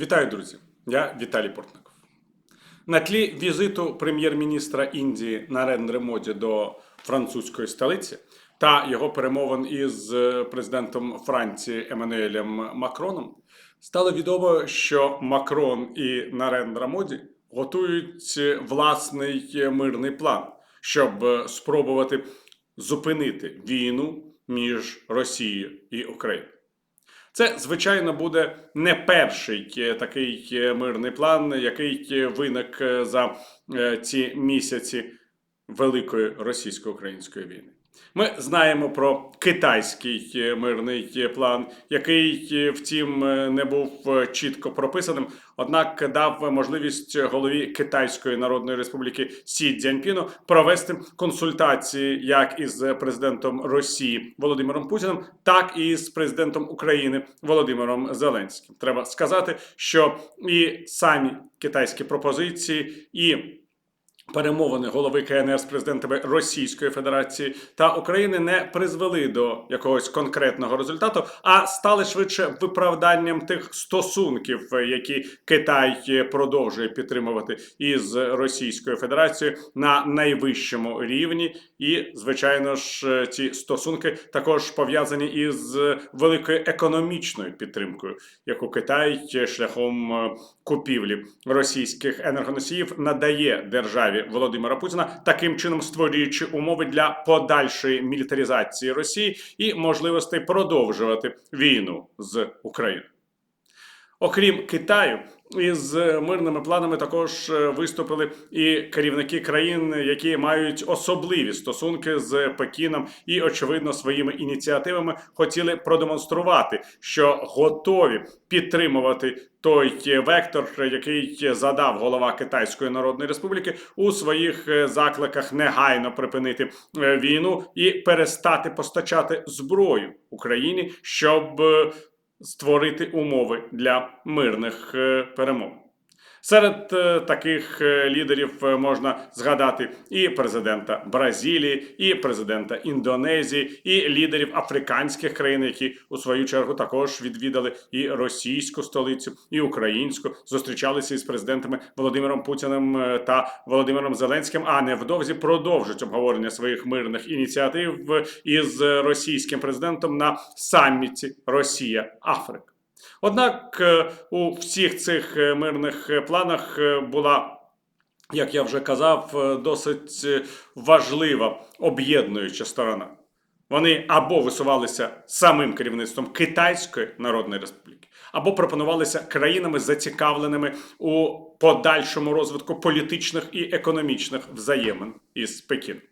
Вітаю, друзі! Я Віталій Портников. На тлі візиту прем'єр-міністра Індії Нарендри Моді до французької столиці та його перемовин із е, президентом Франції Еммануелем Макроном стало відомо, що Макрон і Нарендра Моді готують власний мирний план, щоб спробувати зупинити війну між Росією і Україною. Це, звичайно, буде не перший е, такий е, мирний план, який е, виник за ці місяці Великої російсько-української війни. Ми знаємо про китайський е, мирний е, план, який, е, втім, не був чітко прописаним, однак дав можливість голові Китайської Народної Республіки Сі Цзяньпіну провести консультації як із президентом Росії Володимиром Путіним, так і з президентом України Володимиром Зеленським. Треба сказати, що і самі китайські пропозиції, і Перемовини голови КНР з президентами Російської Федерації та України не призвели до якогось конкретного результату, а стали швидше виправданням тих стосунків, які Китай продовжує підтримувати із Російською Федерацією на найвищому рівні. І, звичайно ж, ці стосунки також пов'язані із великою економічною підтримкою, яку Китай шляхом купівлі російських енергоносіїв надає державі Володимира Путіна, таким чином створюючи умови для подальшої мілітаризації Росії і можливостей продовжувати війну з Україною. Окрім Китаю, із мирними планами також е, виступили і керівники країн, які мають особливі стосунки з Пекіном, і очевидно своїми ініціативами хотіли продемонструвати, що готові підтримувати той вектор, який задав голова Китайської Народної Республіки у своїх е, закликах негайно припинити е, війну і перестати постачати зброю Україні, щоб створити умови для мирних е, перемов. Серед е, таких е, лідерів е, можна згадати і президента Бразилії, і президента Індонезії, і лідерів африканських країн, які у свою чергу також відвідали і російську столицю, і українську, зустрічалися із президентами Володимиром Путіним та Володимиром Зеленським. А невдовзі продовжать обговорення своїх мирних ініціатив із російським президентом на саміті Росія Африка. Однак е, у всіх цих е, мирних е, планах була, як я вже казав, досить важлива об'єднуюча сторона. Вони або висувалися самим керівництвом Китайської Народної Республіки, або пропонувалися країнами, зацікавленими у подальшому розвитку політичних і економічних взаємин із Пекіном.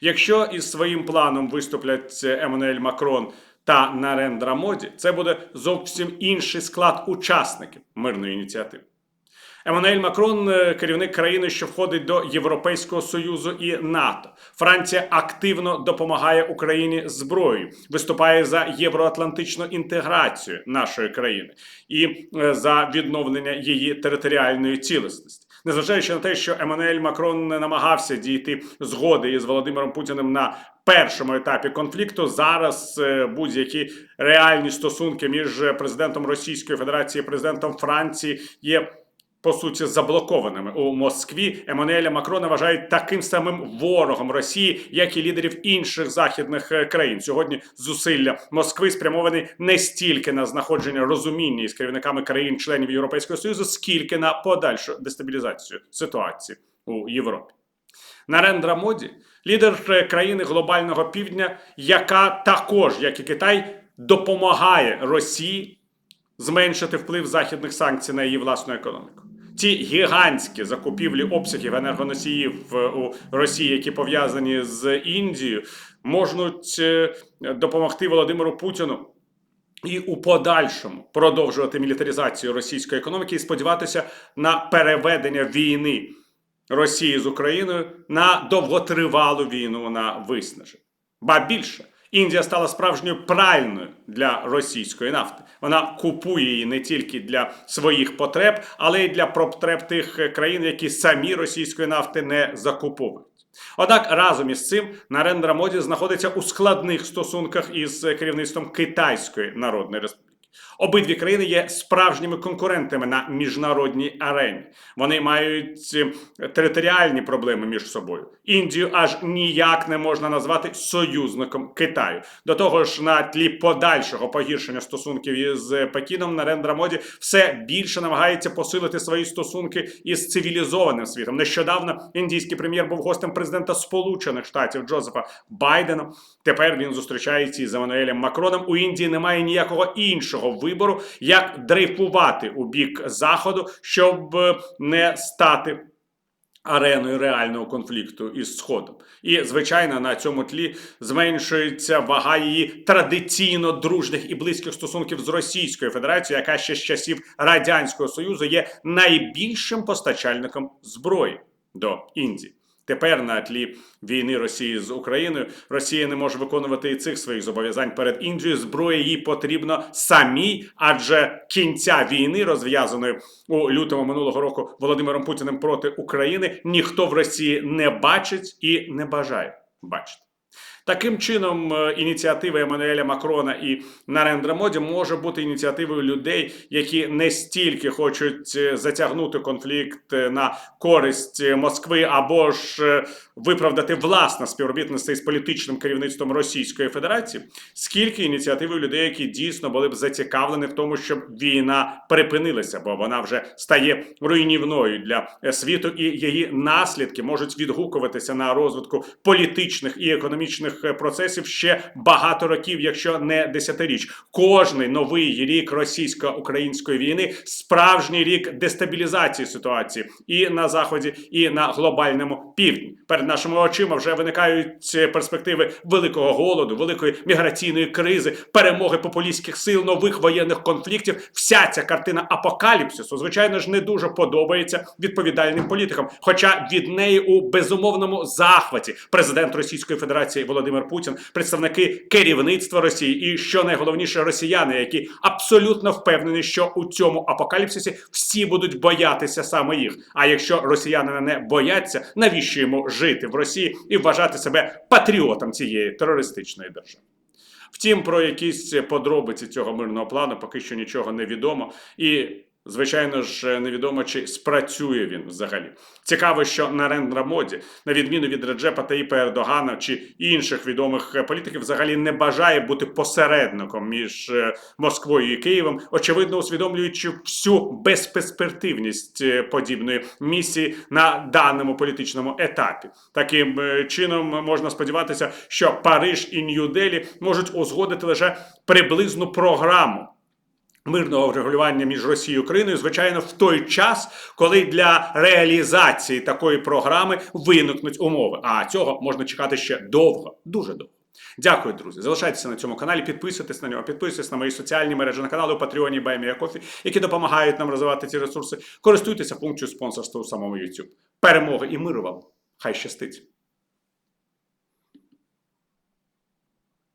Якщо із своїм планом виступлять Еммануель Макрон та Нарендра Моді, це буде зовсім інший склад учасників мирної ініціативи. Еммануель Макрон е, керівник країни, що входить до Європейського союзу і НАТО. Франція активно допомагає Україні зброєю, виступає за євроатлантичну інтеграцію нашої країни і е, за відновлення її територіальної цілісності. Незважаючи на те, що Еммануель Макрон не намагався дійти згоди із Володимиром Путіним на першому етапі конфлікту, зараз е, будь-які реальні стосунки між президентом Російської Федерації і президентом Франції є по суті заблокованими у Москві. Еммануеля Макрона вважають таким самим ворогом Росії, як і лідерів інших західних е, країн. Сьогодні зусилля Москви спрямовані не стільки на знаходження розуміння із керівниками країн-членів Європейського союзу, скільки на подальшу дестабілізацію ситуації у Європі. Нарендра Моді, лідер е, країни глобального півдня, яка також, як і Китай, допомагає Росії зменшити вплив західних санкцій на її власну економіку. Ці гігантські закупівлі обсягів енергоносіїв е, у Росії, які пов'язані з Індією, можуть е, допомогти Володимиру Путіну і у подальшому продовжувати мілітаризацію російської економіки і сподіватися на переведення війни Росії з Україною на довготривалу війну на виснаження. Ба більше. Індія стала справжньою пральною для російської нафти. Вона купує її не тільки для своїх потреб, але й для потреб тих країн, які самі російської нафти не закуповують. Однак разом із цим Нарендра Моді знаходиться у складних стосунках із керівництвом Китайської Народної Республіки. Обидві країни є справжніми конкурентами на міжнародній арені. Вони мають е, територіальні проблеми між собою. Індію аж ніяк не можна назвати союзником Китаю. До того ж, на тлі подальшого погіршення стосунків із Пекіном Нарендра Моді все більше намагається посилити свої стосунки із цивілізованим світом. Нещодавно індійський прем'єр був гостем президента Сполучених Штатів Джозефа Байдена. Тепер він зустрічається із Еммануелем Макроном. У Індії немає ніякого іншого вибору, як дрейфувати у бік заходу, щоб е, не стати. Ареною реального конфлікту із Сходом, і звичайно на цьому тлі зменшується вага її традиційно дружних і близьких стосунків з Російською Федерацією, яка ще з часів радянського союзу є найбільшим постачальником зброї до Індії. Тепер на тлі війни Росії з Україною Росія не може виконувати і цих своїх зобов'язань перед Індією. Зброя їй потрібно самій, адже кінця війни, розв'язаної у лютому минулого року Володимиром Путіним проти України, ніхто в Росії не бачить і не бажає бачити. Таким чином, е, ініціатива Еммануеля Макрона і Нарендра Моді може бути ініціативою людей, які не стільки хочуть е, затягнути конфлікт е, на користь Москви або ж виправдати власне співробітництво із політичним керівництвом Російської Федерації, скільки ініціативою людей, які дійсно були б зацікавлені в тому, щоб війна припинилася, бо вона вже стає руйнівною для світу, і її наслідки можуть відгукуватися на розвитку політичних і економічних е, процесів ще багато років, якщо не десятиріч. Кожний новий рік російсько-української війни справжній рік дестабілізації ситуації і на заході, і на глобальному півдні. Перед нашими очима вже виникають е, перспективи великого голоду, великої міграційної кризи, перемоги популістських сил, нових воєнних конфліктів. Вся ця картина апокаліпсису, звичайно ж, не дуже подобається відповідальним політикам. Хоча від неї у безумовному захваті президент Російської Федерації Володимир Путін, представники керівництва Росії, і що найголовніше, росіяни, які абсолютно впевнені, що у цьому апокаліпсисі всі будуть боятися саме їх. А якщо росіяни не бояться, навіщо йому жити в Росії і вважати себе патріотом цієї терористичної держави? Втім, про якісь подробиці цього мирного плану поки що нічого не відомо. І, звичайно ж, невідомо, чи спрацює він взагалі. Цікаво, що Нарендра Моді, на відміну від Реджепа Таїпа Ердогана чи інших відомих політиків, взагалі не бажає бути посередником між е, Москвою і Києвом, очевидно усвідомлюючи всю безперспективність е, подібної місії на даному політичному етапі. Таким е, чином можна сподіватися, що Париж і Нью-Делі можуть узгодити лише приблизну програму. Мирного врегулювання між Росією і Україною, звичайно, в той час, коли для реалізації такої програми виникнуть умови. А цього можна чекати ще довго, дуже довго. Дякую, друзі. Залишайтеся на цьому каналі, підписуйтесь на нього, підписуйтесь на мої соціальні мережі на канали у Патреоні Баймія Кофі, які допомагають нам розвивати ці ресурси. Користуйтеся функцією спонсорства у самому YouTube. Перемоги і миру вам! Хай щастить!